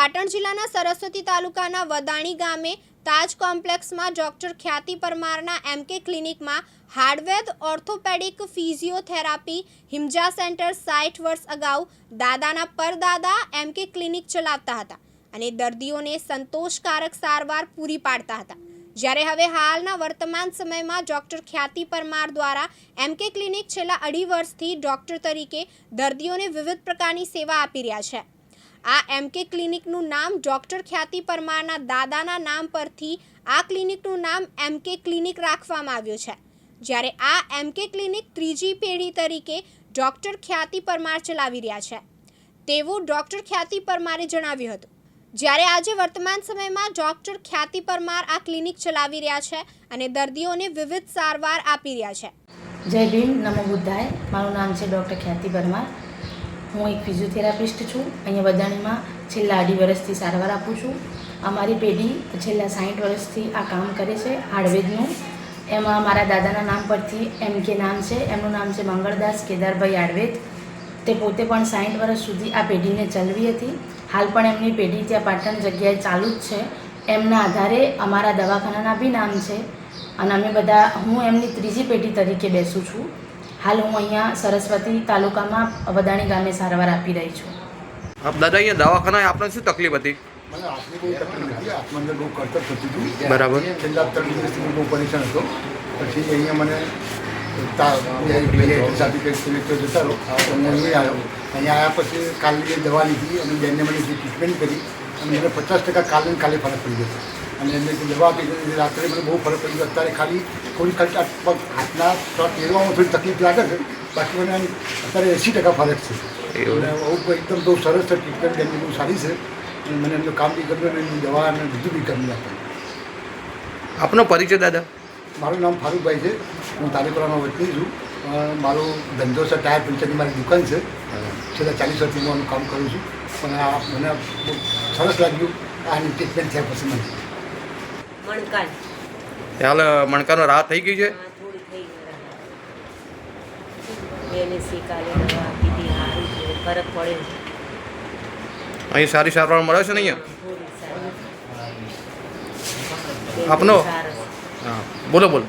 પાટણ જિલ્લાના સરસ્વતી તાલુકાના વદાણી ગામે તાજ કોમ્પ્લેક્સમાં ડોક્ટર ખ્યાતિ પરમારના એમકે ક્લિનિકમાં હાર્ડવેર ઓર્થોપેડિક ફિઝિયોથેરાપી હિમજા સેન્ટર સાઠ વર્ષ અગાઉ દાદાના પરદાદા એમકે ક્લિનિક ચલાવતા હતા અને દર્દીઓને સંતોષકારક સારવાર પૂરી પાડતા હતા. જ્યારે હવે હાલના વર્તમાન સમયમાં ડોક્ટર ખ્યાતિ પરમાર દ્વારા એમકે ક્લિનિક છેલ્લા અઢી વર્ષથી ડોક્ટર તરીકે દર્દીઓને વિવિધ પ્રકારની સેવા આપી રહ્યા છે. આ એમકે ક્લિનિકનું નામ ડૉક્ટર ખ્યાતિ પરમારના દાદાના નામ પરથી આ ક્લિનિકનું નામ એમકે ક્લિનિક રાખવામાં આવ્યું છે. જ્યારે આ એમકે ક્લિનિક ત્રીજી પેઢી તરીકે ડૉક્ટર ખ્યાતિ પરમાર ચલાવી રહ્યા છે. તેવું ડોક્ટર ખ્યાતિ પરમારે જણાવ્યું હતું. જ્યારે આજે વર્તમાન સમયમાં ડૉક્ટર ખ્યાતિ પરમાર આ ક્લિનિક ચલાવી રહ્યા છે અને દર્દીઓને વિવિધ સારવાર આપી રહ્યા છે. જય ભીમ, નમો બુદ્ધાય. મારું નામ છે ડૉક્ટર ખ્યાતિ પરમાર. હું એક ફિઝિયોથેરાપિસ્ટ છું. અહીંયા વદાણીમાં છેલ્લા અઢી વર્ષથી સારવાર આપું છું. અમારી પેઢી છેલ્લા સાઠ વર્ષથી આ કામ કરે છે આડવેદનું એમાં મારા દાદાના નામ પરથી એમ કે નામ છે, એમનું નામ છે મંગળદાસ કેદારભાઈ આડવેદ તે પોતે પણ સાઠ વર્ષ સુધી આ પેઢીને ચલવી હતી. હાલ પણ એમની પેઢી ત્યાં પાટણ જગ્યાએ ચાલુ જ છે. એમના આધારે અમારા દવાખાનાના બી નામ છે. અને અમે બધા, હું એમની ત્રીજી પેઢી તરીકે બેસું છું. હાલ હું અહીંયા સરસ્વતી તાલુકામાં વદાણી ગામે સારવાર આપી રહી છું. આપ દાદા અહીંયા દવાખાના આપને શું તકલીફ હતી? મને હાથની બહુ તકલીફ હતી હાથમાં અંદર બહુ કરતર થતી હતી. બરાબર. છેલ્લા ત્રણ દિવસથી બહુ પરેશાન હતો. પછી અહીંયા મને જતા રહો. આવ્યો. અહીંયા આવ્યા પછી કાલની દવા લીધી અને બેનને મને જે ટ્રીટમેન્ટ કરી અને એને પચાસ ટકા કાલે ને કાલે ફરક પડી જશે અને એમને દવા આપી રાત્રે મને બહુ ફરક પડી ગયો. અત્યારે ખાલી થોડી ખાલી પગ હાથના પહેરવામાં થોડી તકલીફ લાગે છે. બાકી મને અત્યારે એંસી ટકા ફરક છે. અને એકદમ બહુ સરસ છે ટ્રીટમેન્ટ એમની બહુ સારી છે. અને મને એમનું કામ બી કર્યું અને એમની દવા અને બધું બી કર્યું આપે આપનો પરિચય દાદા? મારું નામ ફારૂકભાઈ છે. હું તારીપુરામાં વતની છું. મારો ધંધો છે ટાયર પંચરની મારી દુકાન છે. છેલ્લા ચાલીસ વર્ષથી હું કામ કરું છું. પણ આ મને બહુ સરસ લાગ્યું. આની ટ્રીટમેન્ટ થયા પછી મને. હાલ મણકાનો રાહ થઈ ગઈ છે? અહીં સારી સારવાર મળે છે ને અહીંયા? આપનો? હા બોલો બોલો.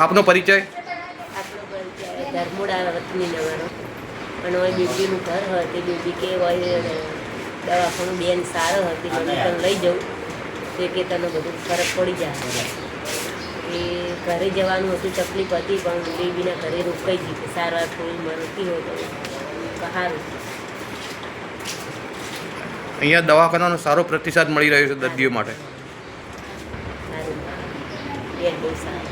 આપનો પરિચય? ધર્મોડા વતની નગરનો અને હવે બેબીનું ઘર હતી બેબી કે હોય દવાખાનું બેન સારો હતી મને તને લઈ જવું તે કે તને બધું ફરક પડી જાય. એ ઘરે જવાનું હતું તકલીફ હતી પણ બેબીના ઘરે રોકાઈ ગઈ કે સારવાર થોડી મળતી હોય તો સારું. અહીંયા દવાખાનાનો સારો પ્રતિસાદ મળી રહ્યો છે દર્દીઓ માટે. સારું. બહુ સારું.